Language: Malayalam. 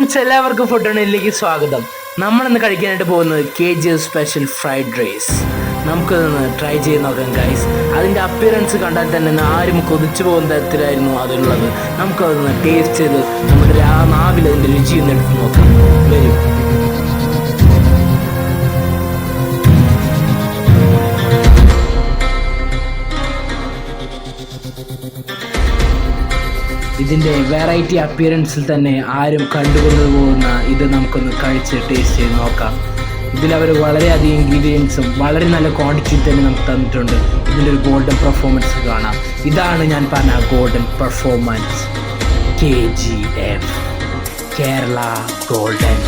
എല്ലാവർക്കും ഫുഡണിലേക്ക് സ്വാഗതം. നമ്മളിന്ന് കഴിക്കാനായിട്ട് പോകുന്നത് K G F special fried rice നമുക്കിതൊന്ന് ട്രൈ ചെയ്ത് നോക്കാം ഗൈസ് അതിന്റെ അപ്പിയറൻസ് കണ്ടാൽ തന്നെ ആരും കൊതിച്ചു പോകുന്ന തരത്തിലായിരുന്നു അതിലുള്ളത് നമുക്കതൊന്ന് ടേസ്റ്റ് ചെയ്ത് നമ്മുടെ ആ നാവിൽ അതിന്റെ രുചി ഒന്ന് എടുത്ത് നോക്കാം. ഇതിന്റെ വെറൈറ്റി അപ്പിയറൻസിൽ തന്നെ ആരും കണ്ടുകൊണ്ടു പോകുന്ന ഇത് നമുക്കൊന്ന് കഴിച്ച് ടേസ്റ്റ് ചെയ്ത് നോക്കാം. ഇതിലവർ വളരെയധികം ഇൻഗ്രീഡിയൻസും വളരെ നല്ല ക്വാണ്ടിറ്റിയിൽ തന്നെ നമുക്ക് തന്നിട്ടുണ്ട്. ഇതിന്റെ ഒരു ഗോൾഡൻ പെർഫോമൻസ് കാണാം. ഇതാണ് ഞാൻ പറഞ്ഞ golden performance K G F Kerala golden